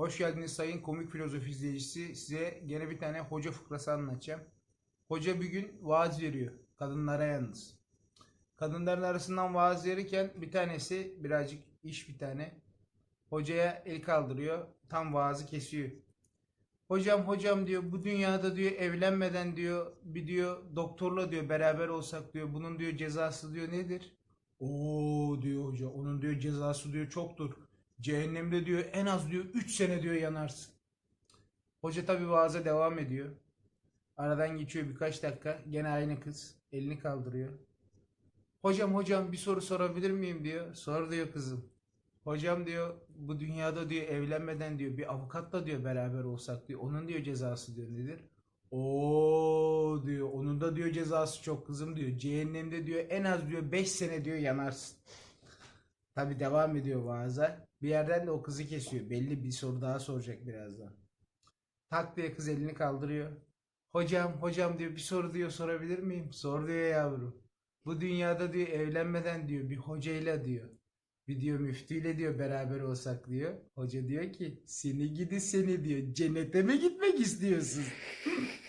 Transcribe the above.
Hoş geldiniz sayın komik filozof izleyicisi. Size gene bir tane hoca fıkrası anlatacağım. Hoca bir gün vaaz veriyor. Kadınlara yalnız. Kadınların arasından vaaz verirken bir tanesi birazcık iş bir tane. Hocaya el kaldırıyor. Tam vaazı kesiyor. Hocam hocam diyor bu dünyada diyor evlenmeden diyor bir diyor doktorla diyor beraber olsak diyor bunun diyor cezası diyor nedir? Oo diyor hoca onun diyor cezası diyor çoktur. Cehennemde diyor en az diyor 3 sene diyor yanarsın. Hoca tabi vaaza devam ediyor. Aradan geçiyor birkaç dakika. Gene aynı kız elini kaldırıyor. Hocam hocam bir soru sorabilir miyim diyor. Sor diyor kızım. Hocam diyor bu dünyada diyor evlenmeden diyor bir avukatla diyor beraber olsak diyor. Onun diyor cezası diyor nedir? Oo diyor onun da diyor cezası çok kızım diyor. Cehennemde diyor en az diyor 5 sene diyor yanarsın. Tabi devam ediyor vaaza. Bir yerden de o kızı kesiyor. Belli bir soru daha soracak birazdan. Tak diye kız elini kaldırıyor. Hocam hocam diyor bir soru diyor sorabilir miyim? Sor diyor yavrum. Bu dünyada diyor evlenmeden diyor bir hocayla diyor. Bir diyor müftüyle diyor beraber olsak diyor. Hoca diyor ki seni gidi seni diyor cennete mi gitmek istiyorsun?